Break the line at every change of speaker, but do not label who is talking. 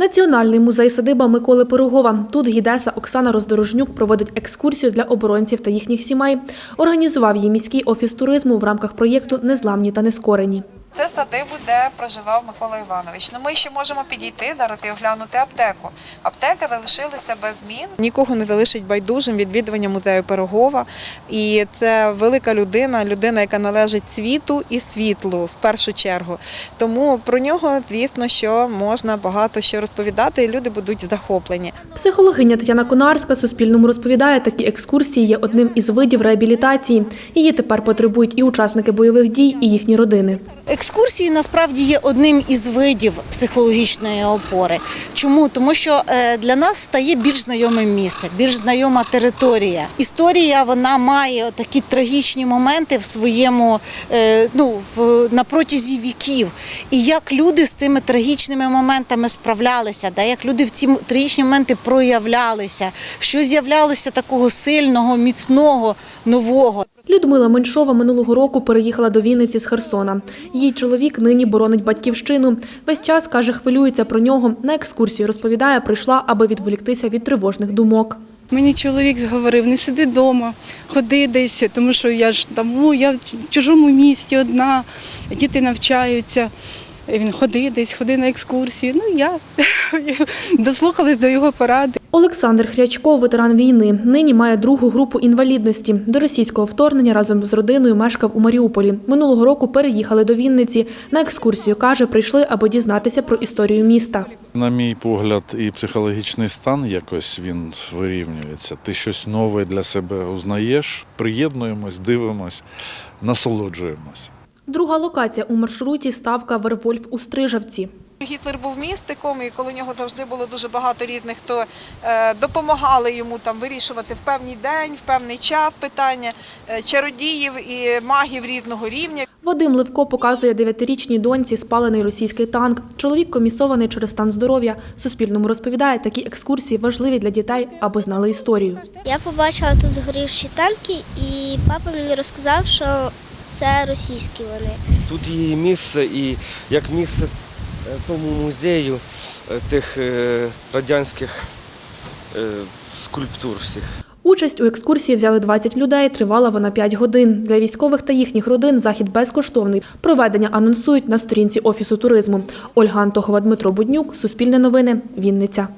Національний музей садиба Миколи Пирогова. Тут гідеса Оксана Роздорожнюк проводить екскурсію для оборонців та їхніх сімей. Організував її міський офіс туризму в рамках проєкту Незламні та нескорені.
Садибу, де проживав Микола Іванович. Ну ми ще можемо підійти зараз і оглянути аптеку. Аптека залишилася без змін. Нікого не залишить байдужим відвідування музею Пирогова. І це велика людина, людина, яка належить світу і світлу в першу чергу. Тому про нього, звісно, що можна багато що розповідати, і люди будуть захоплені.
Психологиня Тетяна Конарська Суспільному розповідає, такі екскурсії є одним із видів реабілітації. Її тепер потребують і учасники бойових дій, і їхні родини.
Екскурсії насправді є одним із видів психологічної опори. Чому? Тому що е, для нас стає більш знайоме місце, більш знайома територія. Історія вона має такі трагічні моменти в своєму е, ну в на протязі віків. І як люди з цими трагічними моментами справлялися, да, як люди в ці трагічні моменти проявлялися, що з'являлося такого сильного, міцного, нового.
Людмила Меншова минулого року переїхала до Вінниці з Херсона. Її чоловік нині боронить батьківщину. Весь час, каже, хвилюється про нього. На екскурсію, розповідає, прийшла, аби відволіктися від тривожних думок.
Мені чоловік говорив, не сиди вдома, ходи десь, тому що я ж там, о, я в чужому місті одна, діти навчаються. Він ходи десь, ходи на екскурсії. Ну я дослухалась до його поради.
Олександр Хрячко, ветеран війни, нині має другу групу інвалідності. До російського вторгнення разом з родиною мешкав у Маріуполі. Минулого року переїхали до Вінниці. На екскурсію каже, прийшли, аби дізнатися про історію міста.
На мій погляд, і психологічний стан якось він вирівнюється. Ти щось нове для себе узнаєш, приєднуємось, дивимось, насолоджуємось.
Друга локація у маршруті ставка Вервольф у Стрижавці.
Гітлер був містиком, і коли нього завжди було дуже багато різних, хто е, допомагали йому там вирішувати в певний день, в певний час питання е, чародіїв і магів різного рівня.
Вадим Левко показує дев'ятирічній доньці спалений російський танк. Чоловік комісований через стан здоров'я. Суспільному розповідає, такі екскурсії важливі для дітей, аби знали історію.
Я побачила тут згорівші танки, і папа мені розказав, що це російські вони.
Тут її місце і як місце е, тому музею е, тих е, радянських скульптур всіх.
Участь у екскурсії взяли 20 людей. Тривала вона 5 годин. Для військових та їхніх родин захід безкоштовний. Проведення анонсують на сторінці офісу туризму. Ольга Антохова, Дмитро Буднюк, Суспільне новини, Вінниця.